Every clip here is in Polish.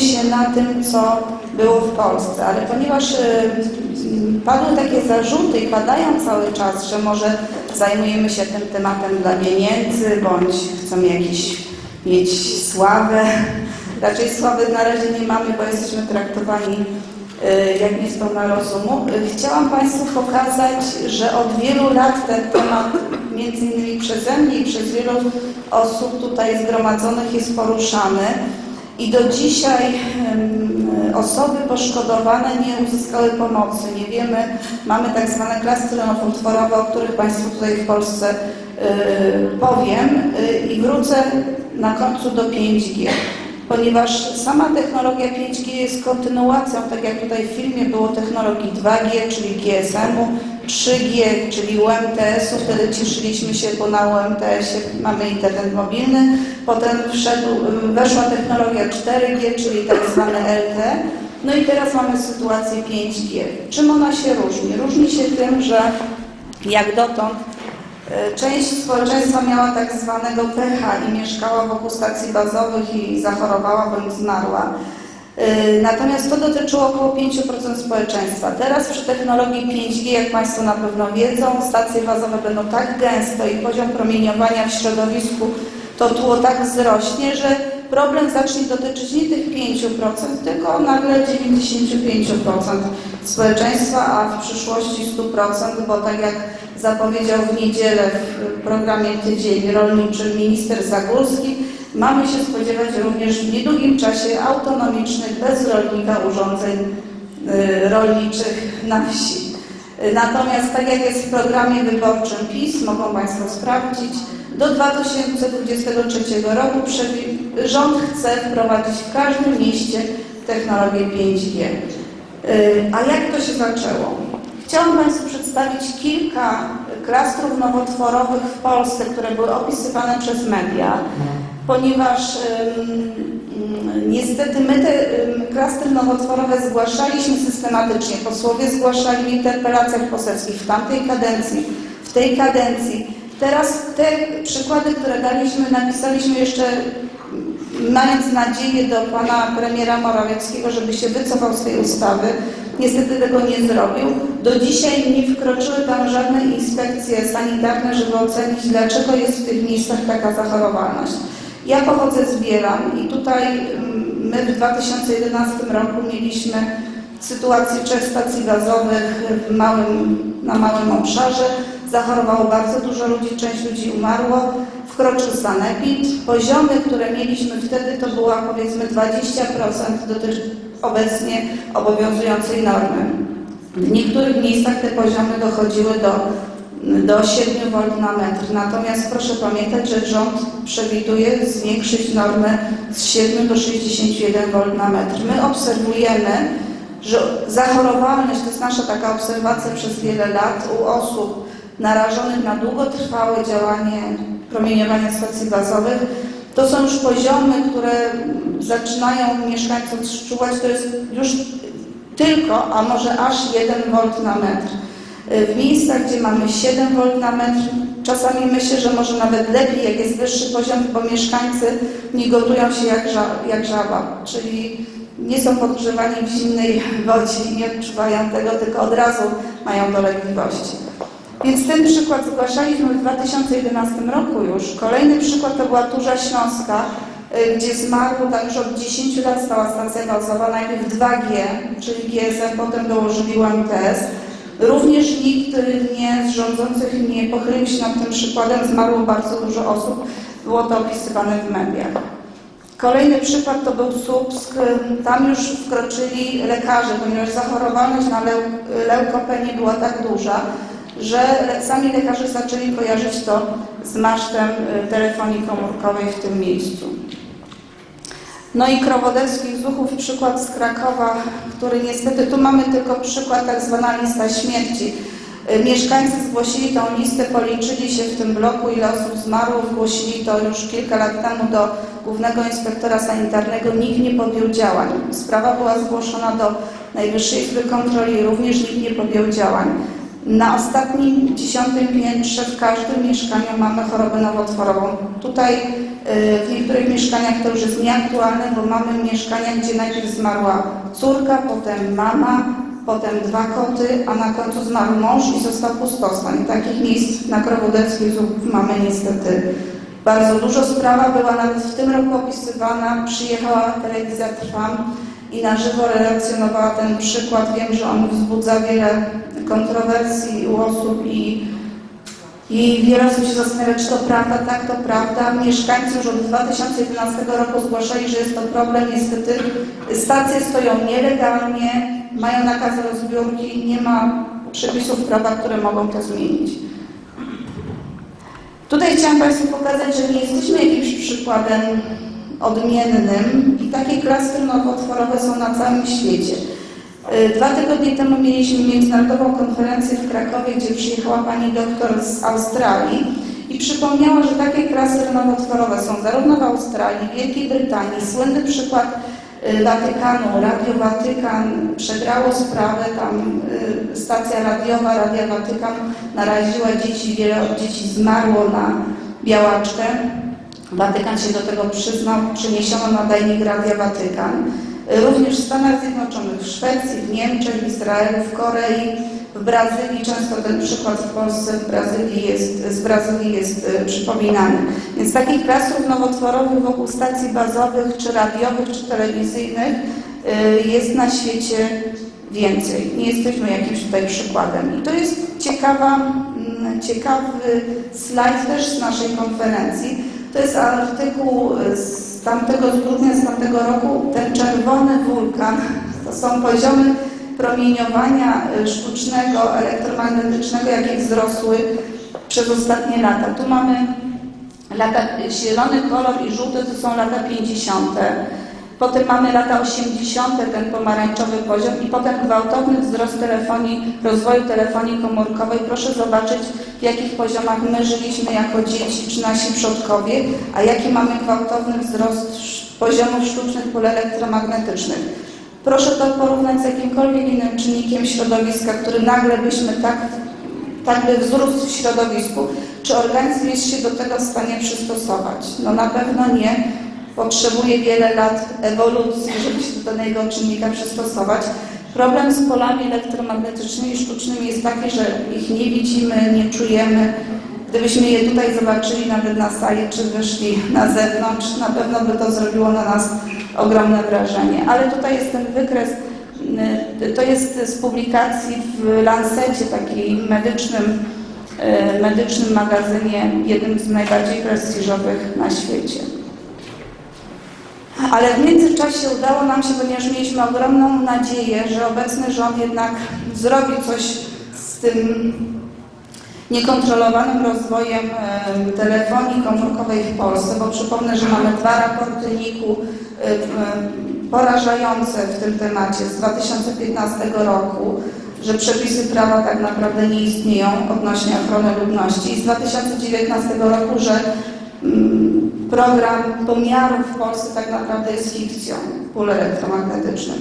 się na tym, co było w Polsce. Ale ponieważ e, padły takie zarzuty i padają cały czas, że może zajmujemy się tym tematem dla pieniędzy, bądź chcemy jakiś mieć sławę. Raczej sławy na razie nie mamy, bo jesteśmy traktowani e, jak niespełna rozumu. Chciałam Państwu pokazać, że od wielu lat ten temat, między innymi przeze mnie i przez wielu osób tutaj zgromadzonych jest poruszany. I do dzisiaj osoby poszkodowane nie uzyskały pomocy. Nie wiemy, mamy tak zwane klastry nowotworowe, o których Państwu tutaj w Polsce y, powiem y, i wrócę na końcu do 5G. Ponieważ sama technologia 5G jest kontynuacją, tak jak tutaj w filmie było technologii 2G, czyli GSM-u, 3G, czyli UMTS-u. Wtedy cieszyliśmy się, bo na UMTS-ie mamy internet mobilny. Potem wszedł, weszła technologia 4G, czyli tak zwany LTE. No i teraz mamy sytuację 5G. Czym ona się różni? Różni się tym, że jak dotąd część społeczeństwa miała tak zwanego pecha i mieszkała wokół stacji bazowych i zachorowała bądź zmarła. E, Natomiast to dotyczyło około 5% społeczeństwa. Teraz przy technologii 5G, jak Państwo na pewno wiedzą, stacje bazowe będą tak gęsto i poziom promieniowania w środowisku to tło tak wzrośnie, że problem zacznie dotyczyć nie tych 5%, tylko nagle 95% społeczeństwa, a w przyszłości 100%, bo tak jak zapowiedział w niedzielę w programie Tydzień Rolniczy minister Zagórski, mamy się spodziewać również w niedługim czasie autonomicznych, bez rolnika urządzeń y, rolniczych na wsi. Natomiast tak jak jest w programie wyborczym PiS, mogą Państwo sprawdzić, do 2023 roku rząd chce wprowadzić w każdym mieście technologię 5G. Y, A jak to się zaczęło? Chciałam Państwu przedstawić kilka klastrów nowotworowych w Polsce, które były opisywane przez media, ponieważ niestety my te klastry nowotworowe zgłaszaliśmy systematycznie. Posłowie zgłaszali w interpelacjach poselskich w tamtej kadencji, w tej kadencji. Teraz te przykłady, które daliśmy, napisaliśmy jeszcze mając nadzieję do pana premiera Morawieckiego, żeby się wycofał z tej ustawy. Niestety tego nie zrobił. Do dzisiaj nie wkroczyły tam żadne inspekcje sanitarne, żeby ocenić, dlaczego jest w tych miejscach taka zachorowalność. Ja pochodzę z Bielan i tutaj mm, my w 2011 roku mieliśmy sytuację trzech stacji gazowych w małym, na małym obszarze. Zachorowało bardzo dużo ludzi, część ludzi umarło. Wkroczył sanepid. Poziomy, które mieliśmy wtedy, to była powiedzmy 20% dotyczy obecnie obowiązującej normy. W niektórych miejscach te poziomy dochodziły do, do 7 V na metr. Natomiast proszę pamiętać, że rząd przewiduje zwiększyć normę z 7 do 61 V na metr. My obserwujemy, że zachorowalność, to jest nasza taka obserwacja przez wiele lat u osób narażonych na długotrwałe działanie promieniowania stacji bazowych, to są już poziomy, które zaczynają mieszkańcy odczuwać, to jest już tylko, a może aż 1 V na metr. W miejscach, gdzie mamy 7 V na metr, czasami myślę, że może nawet lepiej, jak jest wyższy poziom, bo mieszkańcy nie gotują się jak, ża jak żaba, czyli nie są podgrzewani w zimnej wodzie i nie odczuwają tego, tylko od razu mają dolegliwości. Więc ten przykład zgłaszaliśmy w 2011 roku już. Kolejny przykład to była Turza Śląska, gdzie zmarło tam już od 10 lat stała stacja bazowa, najpierw 2G, czyli GSM, potem dołożyli UMTS. Również nikt y, nie z rządzących nie pochylił się nad tym przykładem, zmarło bardzo dużo osób, było to opisywane w mediach. Kolejny przykład to był Słupsk. Tam już wkroczyli lekarze, ponieważ zachorowalność na leu- leukopenię była tak duża, że sami lekarze zaczęli kojarzyć to z masztem y, telefonii komórkowej w tym miejscu. No i Krowodewskich Zuchów, przykład z Krakowa, który niestety, tu mamy tylko przykład tak zwana lista śmierci. Y, Mieszkańcy zgłosili tą listę, policzyli się w tym bloku, ile osób zmarło, zgłosili to już kilka lat temu do Głównego Inspektora Sanitarnego, nikt nie podjął działań. Sprawa była zgłoszona do Najwyższej Izby Kontroli, również nikt nie podjął działań. Na ostatnim, dziesiątym piętrze w każdym mieszkaniu mamy chorobę nowotworową. Tutaj y, w niektórych mieszkaniach to już jest nieaktualne, bo mamy mieszkania, gdzie najpierw zmarła córka, potem mama, potem dwa koty, a na końcu zmarł mąż i został pustostan. Takich miejsc na Krowodeckiej Zubów mamy niestety bardzo dużo. Sprawa była nawet w tym roku opisywana. Przyjechała telewizja Trwam i na żywo relacjonowała ten przykład. Wiem, że on wzbudza wiele kontrowersji u osób i, i wiele osób się zastanawia, czy to prawda, tak to prawda. Mieszkańcy już od 2011 roku zgłaszali, że jest to problem. Niestety stacje stoją nielegalnie, mają nakaz rozbiórki, nie ma przepisów prawa, które mogą to zmienić. Tutaj chciałam Państwu pokazać, że nie jesteśmy jakimś przykładem odmiennym i takie klastry nowotworowe są na całym świecie. Y, Dwa tygodnie temu mieliśmy międzynarodową konferencję w Krakowie, gdzie przyjechała pani doktor z Australii i przypomniała, że takie klastry nowotworowe są zarówno w Australii, Wielkiej Brytanii. Słynny przykład y, Watykanu, Radio Watykan przegrało sprawę, tam y, stacja radiowa, Radia Watykan naraziła dzieci, wiele dzieci zmarło na białaczkę. Watykan się do tego przyznał, przeniesiono nadajnik Radia Watykan. Również w Stanach Zjednoczonych, w Szwecji, w Niemczech, w Izraelu, w Korei, w Brazylii, często ten przykład w Polsce, w Brazylii jest, z Brazylii jest e, przypominany. Więc takich klastrów nowotworowych wokół stacji bazowych, czy radiowych, czy telewizyjnych e, jest na świecie więcej. Nie jesteśmy jakimś tutaj przykładem. I to jest ciekawa, ciekawy slajd też z naszej konferencji. To jest artykuł z tamtego z grudnia z tamtego roku. Ten czerwony wulkan to są poziomy promieniowania y, sztucznego, elektromagnetycznego, jakie wzrosły przez ostatnie lata. Tu mamy lata, zielony kolor i żółty to są lata 50. Potem mamy lata 80. ten pomarańczowy poziom i potem gwałtowny wzrost telefonii, rozwoju telefonii komórkowej. Proszę zobaczyć, w jakich poziomach my żyliśmy jako dzieci czy nasi przodkowie, a jaki mamy gwałtowny wzrost poziomów sztucznych pól elektromagnetycznych. Proszę to porównać z jakimkolwiek innym czynnikiem środowiska, który nagle byśmy tak, tak by wzrósł w środowisku. Czy organizm jest się do tego w stanie przystosować? No na pewno nie. Potrzebuje wiele lat ewolucji, żeby się do danego czynnika przystosować. Problem z polami elektromagnetycznymi sztucznymi jest taki, że ich nie widzimy, nie czujemy. Gdybyśmy je tutaj zobaczyli nawet na sali, czy wyszli na zewnątrz, na pewno by to zrobiło na nas ogromne wrażenie. Ale tutaj jest ten wykres, y, to jest z publikacji w Lancecie, takiej medycznym, y, medycznym magazynie, jednym z najbardziej prestiżowych na świecie. Ale w międzyczasie udało nam się, ponieważ mieliśmy ogromną nadzieję, że obecny rząd jednak zrobi coś z tym niekontrolowanym rozwojem em, telefonii komórkowej w Polsce, bo przypomnę, że mamy dwa raporty NIK-u porażające w tym temacie z 2015 roku, że przepisy prawa tak naprawdę nie istnieją odnośnie ochrony ludności i z 2019 roku, że mm, program pomiarów w Polsce tak naprawdę jest fikcją pól elektromagnetycznych.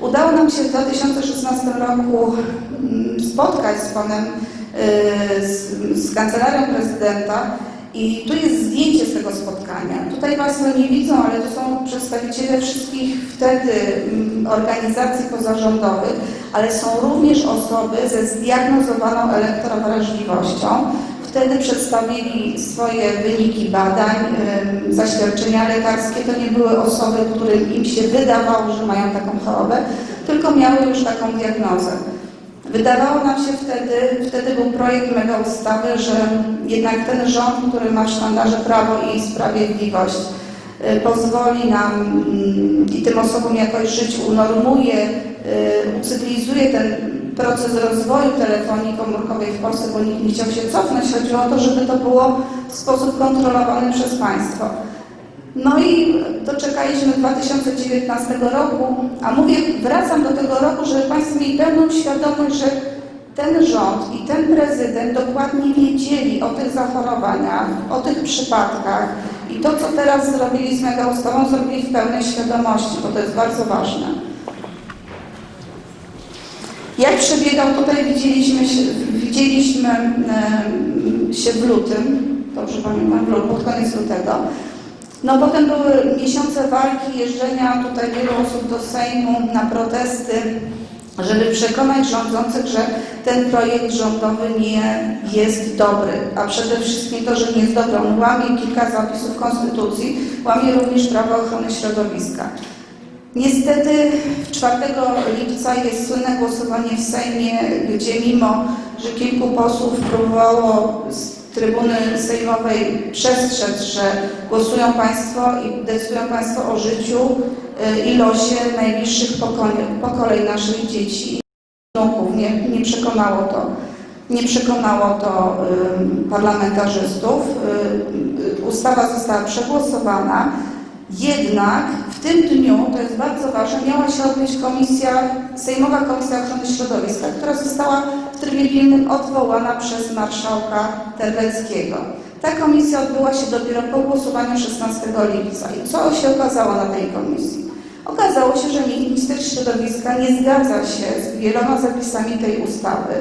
Udało nam się w 2016 roku mm, spotkać z panem y, z, z kancelarią prezydenta i tu jest zdjęcie z tego spotkania. Tutaj Państwo nie widzą, ale to są przedstawiciele wszystkich wtedy mm, organizacji pozarządowych, ale są również osoby ze zdiagnozowaną elektrowrażliwością. Wtedy przedstawili swoje wyniki badań, zaświadczenia lekarskie. To nie były osoby, którym im się wydawało, że mają taką chorobę, tylko miały już taką diagnozę. Wydawało nam się wtedy, wtedy był projekt mega ustawy, że jednak ten rząd, który ma w sztandarze prawo i sprawiedliwość, y, pozwoli nam mm, i tym osobom jakoś żyć, unormuje, y, ucywilizuje ten proces rozwoju telefonii komórkowej w Polsce, bo nikt nie chciał się cofnąć. Chodziło o to, żeby to było w sposób kontrolowany przez państwo. No i doczekaliśmy 2019 roku, a mówię, wracam do tego roku, żeby Państwo mieli pełną świadomość, że ten rząd i ten prezydent dokładnie wiedzieli o tych zachorowaniach, o tych przypadkach i to, co teraz zrobili z mega ustawą, zrobili w pełnej świadomości, bo to jest bardzo ważne. Jak przebiegał, tutaj widzieliśmy, się- Widzieliśmy się w lutym, dobrze pamiętam, pod koniec lutego. No potem były miesiące walki, jeżdżenia tutaj wielu osób do Sejmu na protesty, żeby przekonać rządzących, że ten projekt rządowy nie jest dobry, a przede wszystkim to, że nie jest dobry. On łamie kilka zapisów Konstytucji, łamie również prawo ochrony środowiska. Niestety 4 lipca jest słynne głosowanie w Sejmie, gdzie mimo, że kilku posłów próbowało z trybuny sejmowej przestrzec, że głosują Państwo i decydują Państwo o życiu y, i losie najbliższych pokoleń, pokoleń naszych dzieci wnuków. Nie, nie przekonało to, nie przekonało to parlamentarzystów. Y, y, Ustawa została przegłosowana. Jednak w tym dniu, to jest bardzo ważne, miała się odbyć komisja, Sejmowa Komisja Ochrony Środowiska, która została w trybie pilnym odwołana przez marszałka Terleckiego. Ta komisja odbyła się dopiero po głosowaniu 16 lipca. I co się okazało na tej komisji? Okazało się, że minister środowiska nie zgadza się z wieloma zapisami tej ustawy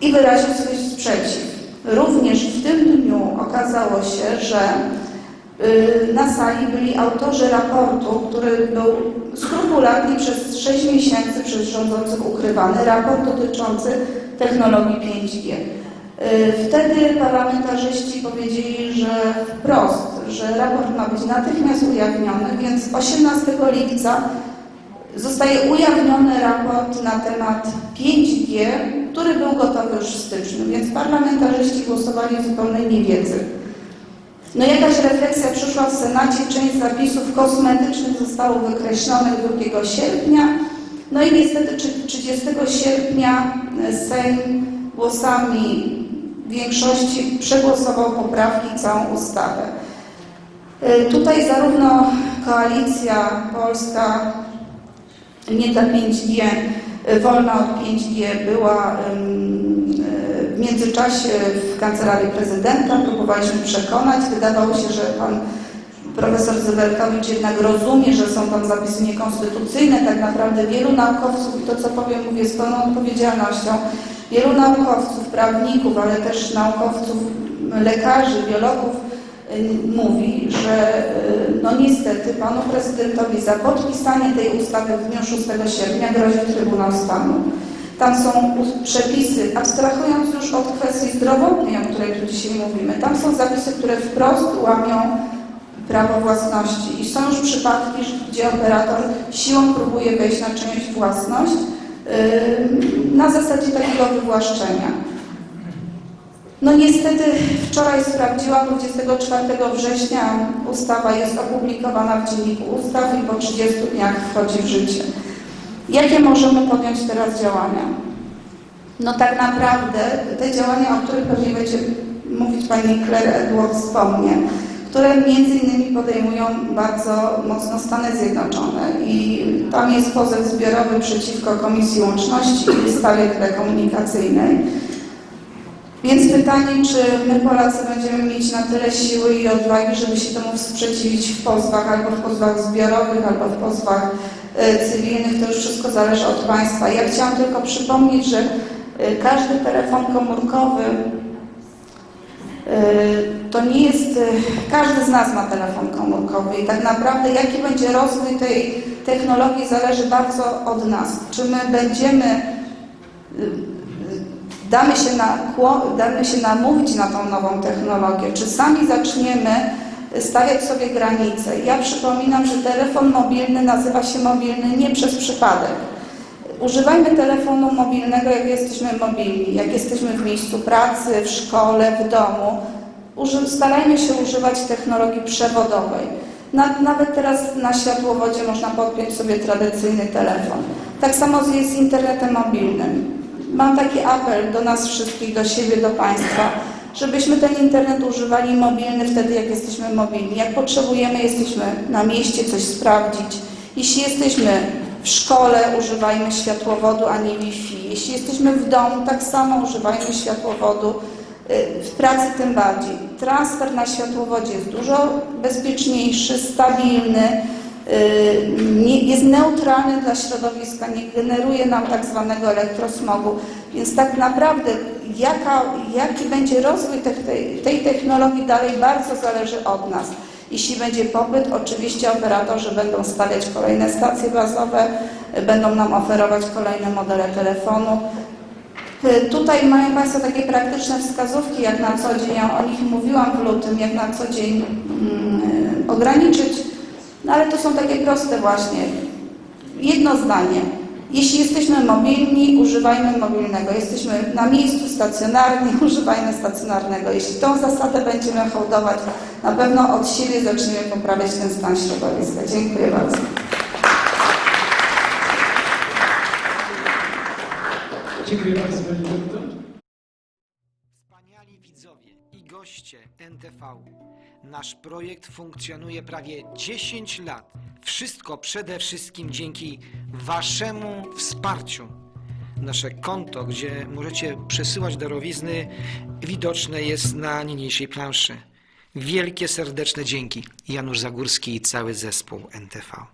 i wyraził swój sprzeciw. Również w tym dniu okazało się, że na sali byli autorzy raportu, który był skrupulatnie przez 6 miesięcy przez rządzących ukrywany, raport dotyczący technologii 5G. Y, Wtedy parlamentarzyści powiedzieli, że wprost, że raport ma być natychmiast ujawniony, więc 18 lipca zostaje ujawniony raport na temat 5G, który był gotowy już w styczniu, więc parlamentarzyści głosowali w zupełnej niewiedzy. No jakaś refleksja przyszła w Senacie, część zapisów kosmetycznych zostało wykreślonych 2 sierpnia, no i niestety trzy- 30 sierpnia Sejm głosami większości przegłosował poprawki i całą ustawę. Y, Tutaj zarówno Koalicja Polska nie dla 5G, y, wolna od 5G była y, w międzyczasie w kancelarii prezydenta, próbowaliśmy przekonać, wydawało się, że pan profesor Zyberkowicz jednak rozumie, że są tam zapisy niekonstytucyjne, tak naprawdę wielu naukowców, i to co powiem mówię z pełną odpowiedzialnością, wielu naukowców, prawników, ale też naukowców, lekarzy, biologów y, mówi, że y, no niestety panu prezydentowi za podpisanie tej ustawy w dniu 6 sierpnia grozi Trybunał Stanu. Tam są przepisy, abstrahując już od kwestii zdrowotnej, o której tu dzisiaj mówimy, tam są zapisy, które wprost łamią prawo własności i są już przypadki, gdzie operator siłą próbuje wejść na czyjąś własność na zasadzie takiego wywłaszczenia. No niestety wczoraj sprawdziłam, 24 września ustawa jest opublikowana w Dzienniku Ustaw i po 30 dniach wchodzi w życie. Jakie możemy podjąć teraz działania? No tak naprawdę te działania, o których pewnie będzie mówić Pani Claire Edwards wspomnie, które między innymi podejmują bardzo mocno Stany Zjednoczone i tam jest pozew zbiorowy przeciwko Komisji Łączności i ustawie telekomunikacyjnej. Więc pytanie, czy my Polacy będziemy mieć na tyle siły i odwagi, żeby się temu sprzeciwić w pozwach, albo w pozwach zbiorowych, albo w pozwach e, cywilnych, to już wszystko zależy od państwa. Ja chciałam tylko przypomnieć, że e, każdy telefon komórkowy e, to nie jest, każdy z nas ma telefon komórkowy i tak naprawdę jaki będzie rozwój tej technologii zależy bardzo od nas. Czy my będziemy damy się, na, damy się namówić na tą nową technologię, czy sami zaczniemy stawiać sobie granice. Ja przypominam, że telefon mobilny nazywa się mobilny nie przez przypadek. Używajmy telefonu mobilnego, jak jesteśmy mobilni, jak jesteśmy w miejscu pracy, w szkole, w domu. Starajmy się używać technologii przewodowej. Na, nawet teraz na światłowodzie można podpiąć sobie tradycyjny telefon. Tak samo jest z internetem mobilnym. Mam taki apel do nas wszystkich, do siebie, do Państwa, żebyśmy ten internet używali mobilny wtedy, jak jesteśmy mobilni. Jak potrzebujemy, jesteśmy na mieście coś sprawdzić. Jeśli jesteśmy w szkole, używajmy światłowodu, a nie Wi-Fi. Jeśli jesteśmy w domu, tak samo używajmy światłowodu. Y, W pracy tym bardziej. Transfer na światłowodzie jest dużo bezpieczniejszy, stabilny. Jest neutralny dla środowiska, nie generuje nam tak zwanego elektrosmogu. Więc tak naprawdę jaka, jaki będzie rozwój tej, tej technologii dalej bardzo zależy od nas. Jeśli będzie popyt, oczywiście operatorzy będą stawiać kolejne stacje bazowe, będą nam oferować kolejne modele telefonu. Tutaj mają Państwo takie praktyczne wskazówki, jak na co dzień, ja o nich mówiłam w lutym, jak na co dzień mm, ograniczyć, no ale to są takie proste właśnie. Jedno zdanie. Jeśli jesteśmy mobilni, używajmy mobilnego. Jesteśmy na miejscu stacjonarni, używajmy stacjonarnego. Jeśli tą zasadę będziemy hołdować, na pewno od siebie zaczniemy poprawiać ten stan środowiska. Dziękuję bardzo. Dziękuję bardzo Pani Doktor. Wspaniali widzowie i goście NTV. Nasz projekt funkcjonuje prawie 10 lat. Wszystko przede wszystkim dzięki Waszemu wsparciu. Nasze konto, gdzie możecie przesyłać darowizny, widoczne jest na niniejszej planszy. Wielkie serdeczne dzięki. Janusz Zagórski i cały zespół NTV.